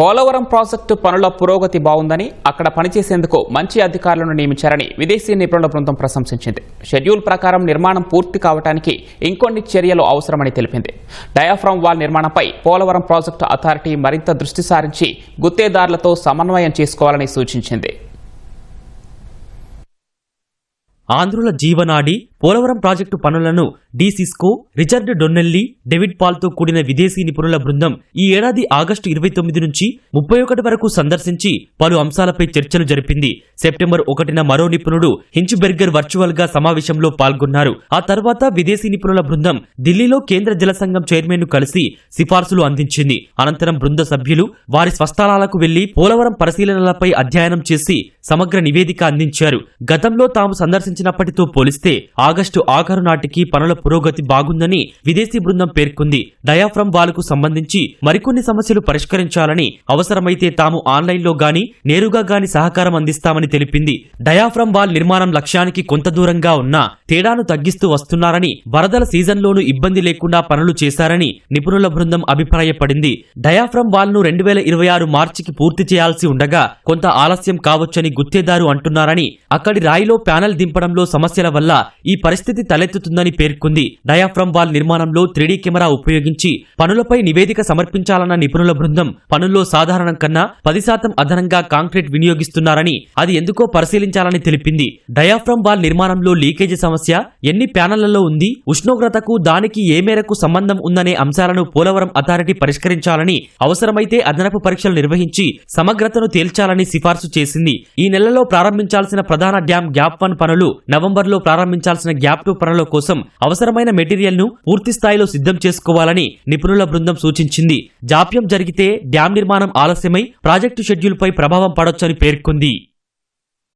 Polavaram project పనుల పురోగతి బాగుందని అక్కడ పనిచేసేందుకు మంచి అధికారులను నియమించారని విదేశీ నిపుణుల బృందం ప్రశంసించింది. షెడ్యూల్ ప్రకారం నిర్మాణం పూర్తి కావడానికి ఇంకొన్ని చర్యలు అవసరమని తెలిపింది. డయాఫ్రామ్ వాల్ నిర్మాణంపై పోలవరం ప్రాజెక్టు అథారిటీ మరింత దృష్టి సారించి గుత్తేదారులతో సమన్వయం చేసుకోవాలని సూచించింది. ఆంధ్రుల జీవనాడి పోలవరం ప్రాజెక్టు పనులను Di Siscio Richard Donnelly David పాల్తో కూడిన విదేశీ నిపుణుల బృందం ఈ ఏడాది ఆగస్టు ఇరవై తొమ్మిది నుంచి ముప్పై ఒకటి వరకు సందర్శించి పలు అంశాలపై చర్చలు జరిపింది. సెప్టెంబర్ ఒకటిన మరో నిపుణుడు హించ్బెర్గర్ వర్చువల్గా సమావేశంలో పాల్గొన్నారు. ఆ తర్వాత విదేశీ నిపుణుల బృందం ఢిల్లీలో కేంద్ర జల సంఘం చైర్మన్ను కలిసి సిఫార్సులు అందించింది. అనంతరం బృంద సభ్యులు వారి స్వస్థలాలకు వెళ్ళి పోలవరం పరిశీలనలపై అధ్యయనం చేసి సమగ్ర నివేదిక అందించారు. గతంలో తాము సందర్శించినప్పటితో పోలిస్తే ఆగస్టు ఆఖరు నాటికి పనుల పురోగతి బాగుందని విదేశీ బృందం పేర్కొంది. డయాఫ్రమ్ వాల్కు సంబంధించి మరికొన్ని సమస్యలు పరిష్కరించాలని అవసరమైతే తాము ఆన్లైన్లో గాని నేరుగా గాని సహకారం అందిస్తామని తెలిపింది. డయాఫ్రమ్ వాల్ నిర్మాణం లక్ష్యానికి కొంత దూరంగా ఉన్నా తేడాను తగ్గిస్తూ వస్తున్నారని వరదల సీజన్లోనూ ఇబ్బంది లేకుండా పనులు చేశారని నిపుణుల బృందం అభిప్రాయపడింది. డయాఫ్రమ్ వాల్ను రెండు వేల ఇరవై ఆరు మార్చికి పూర్తి చేయాల్సి ఉండగా కొంత ఆలస్యం కావచ్చని గుత్తేదారు అంటున్నారని అక్కడి రాయిలో ప్యానెల్ దింపడంలో సమస్యల వల్ల ఈ పరిస్థితి తలెత్తుతుందని పేర్కొంది. డయాఫ్రమ్ వాల్ నిర్మాణంలో త్రీడీ కెమెరా ఉపయోగించి పనులపై నివేదిక సమర్పించాలన్న నిపుణుల బృందం పనుల్లో సాధారణం కన్నా పది శాతం అదనంగా కాంక్రీట్ వినియోగిస్తున్నారని అది ఎందుకో పరిశీలించాలని తెలిపింది. డయాఫ్రమ్ వాల్ నిర్మాణంలో లీకేజీ సమస్య ఎన్ని ప్యానెళ్ళలో ఉంది ఉష్ణోగ్రతకు దానికి ఏ మేరకు సంబంధం ఉందనే అంశాలను పోలవరం అథారిటీ పరిష్కరించాలని అవసరమైతే అదనపు పరీక్షలు నిర్వహించి సమగ్రతను తేల్చాలని సిఫార్సు చేసింది. ఈ నెలలో ప్రారంభించాల్సిన ప్రధాన డ్యాం గ్యాప్ వన్ పనులు నవంబర్లో ప్రారంభించాల్సిన గ్యాప్ టు పనుల కోసం అవసరమైన మెటీరియల్ను పూర్తి స్థాయిలో సిద్ధం చేసుకోవాలని నిపుణుల బృందం సూచించింది. జాప్యం జరిగితే డ్యాం నిర్మాణం ఆలస్యమై ప్రాజెక్టు షెడ్యూల్పై ప్రభావం పడొచ్చని పేర్కొంది.